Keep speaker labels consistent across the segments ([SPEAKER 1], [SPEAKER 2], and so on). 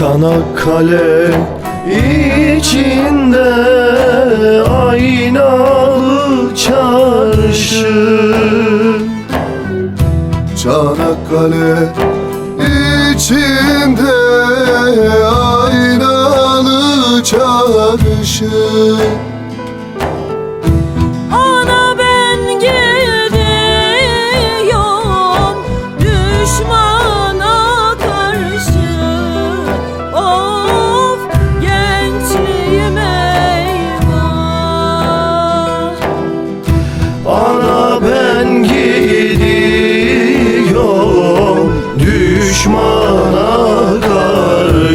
[SPEAKER 1] Çanakkale içinde aynalı çarşı.
[SPEAKER 2] Çanakkale içinde aynalı çarşı.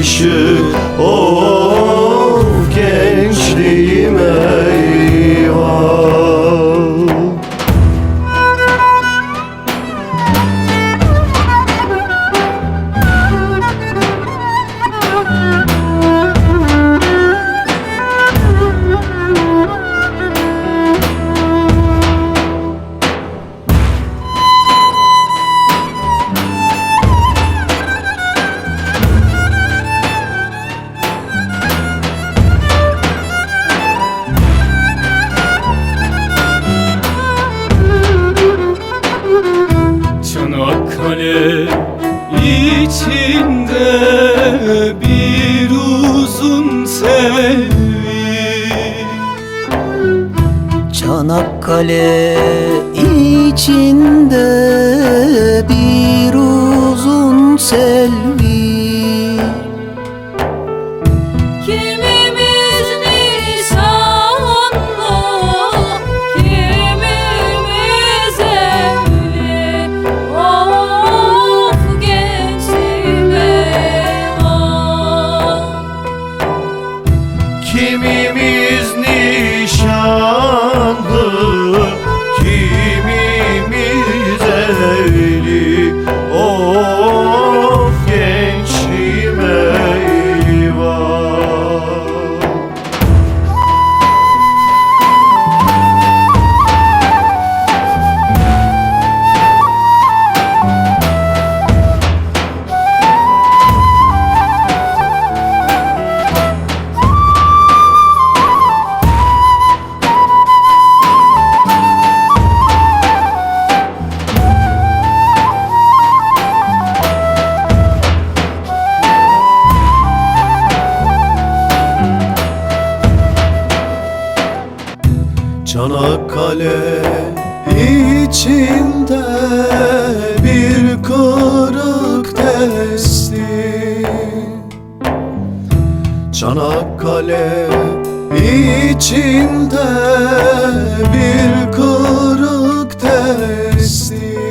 [SPEAKER 1] should. sevim
[SPEAKER 3] Çanakkale içinde bir uzun
[SPEAKER 4] selvi.
[SPEAKER 1] Çanakkale içinde bir kırık testi. Çanakkale içinde bir kırık testi.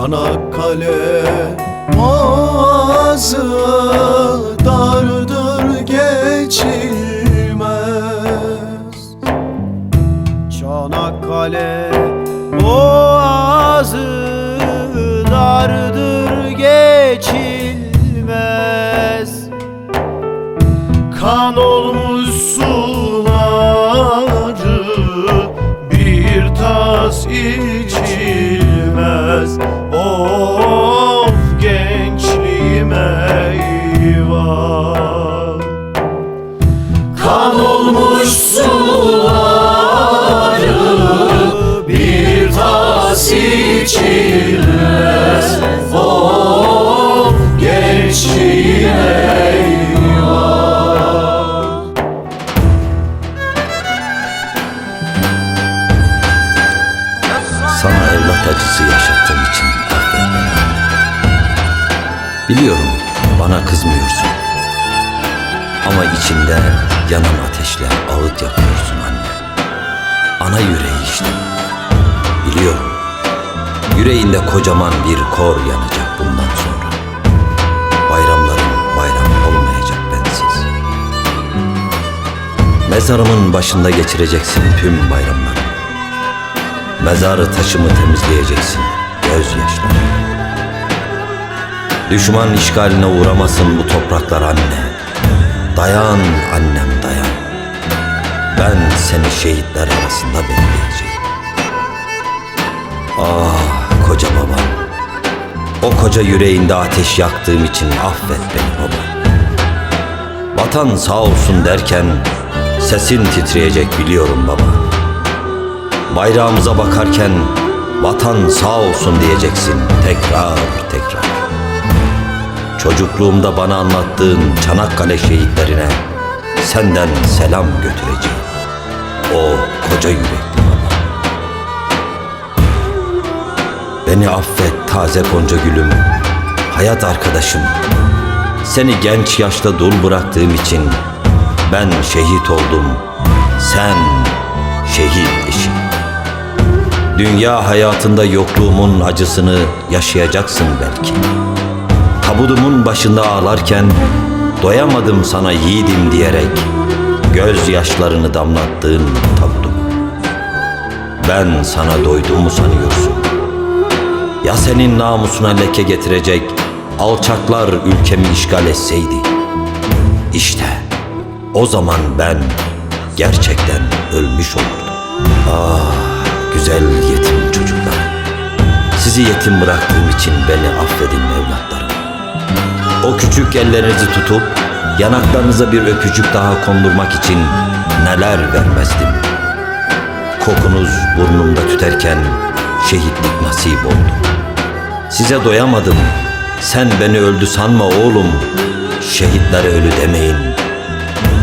[SPEAKER 5] Çanakkale
[SPEAKER 1] boğazı dardır geçilmez.
[SPEAKER 6] Çanakkale boğazı dardır geçilmez.
[SPEAKER 1] Kan olmuş
[SPEAKER 7] Sana evlat acısı yaşattığım için affet. Biliyorum bana kızmıyorsun. Ama içimde yanan ateşle ağıt yakıyorsun anne. Ana yüreği işte. Biliyorum. Yüreğinde kocaman bir kor yanacak bundan sonra. Bayramların bayram olmayacak bensiz. Mezarımın başında geçireceksin tüm bayramları. Mezarı taşımı temizleyeceksin gözyaşları. Düşman işgaline uğramasın bu topraklar anne. Dayan annem dayan. Ben seni şehitler arasında bekleyeceğim. Ah koca babam. O koca yüreğinde ateş yaktığım için affet beni baba. Vatan sağ olsun derken sesin titreyecek biliyorum baba. Bayrağımıza bakarken vatan sağ olsun diyeceksin tekrar tekrar. Çocukluğumda bana anlattığın Çanakkale şehitlerine senden selam götüreceğim. O koca yürekli Beni affet taze gonca gülüm, hayat arkadaşım. Seni genç yaşta dul bıraktığım için ben şehit oldum. Sen şehit eşim. Dünya hayatında yokluğumun acısını yaşayacaksın belki. Tabudumun başında ağlarken doyamadım sana yiğidim diyerek gözyaşlarını damlattığın tabudum. Ben sana doydum mu sanıyorsun? Ya senin namusuna leke getirecek alçaklar ülkemi işgal etseydi? İşte o zaman ben gerçekten ölmüş olurdum. Ah güzel yetim çocuklar. Sizi yetim bıraktığım için beni affedin evlatlarım. O küçük ellerinizi tutup yanaklarınıza bir öpücük daha kondurmak için neler vermezdim. Kokunuz burnumda tüterken şehitlik nasip oldu. Size doyamadım. Sen beni öldü sanma oğlum. Şehitlere ölü demeyin.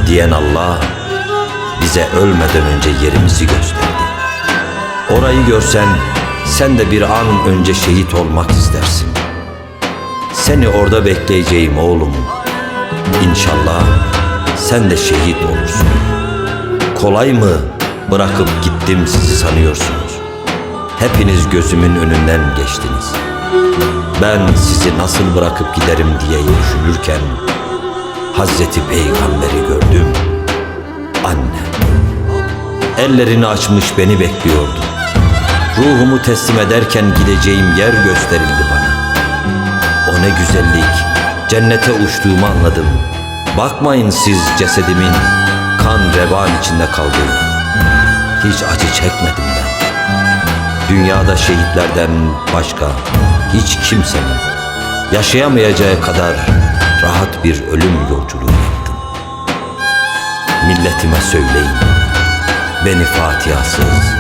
[SPEAKER 7] Diyen Allah bize ölmeden önce yerimizi gösterdi. Orayı görsen sen de bir an önce şehit olmak istersin. Seni orada bekleyeceğim oğlum. İnşallah sen de şehit olursun. Kolay mı bırakıp gittim sizi sanıyorsunuz? Hepiniz gözümün önünden geçtiniz. Ben sizi nasıl bırakıp giderim diye düşünürken Hazreti Peygamber'i gördüm. Anne. Ellerini açmış beni bekliyordu. Ruhumu teslim ederken gideceğim yer gösterildi bana. O ne güzellik. Cennete uçtuğumu anladım. Bakmayın siz cesedimin kan revan içinde kaldığına. Hiç acı çekmedim ben. Dünyada şehitlerden başka hiç kimsenin yaşayamayacağı kadar rahat bir ölüm yolculuğu yaptım. Milletime söyleyin. Beni Fatiha'sız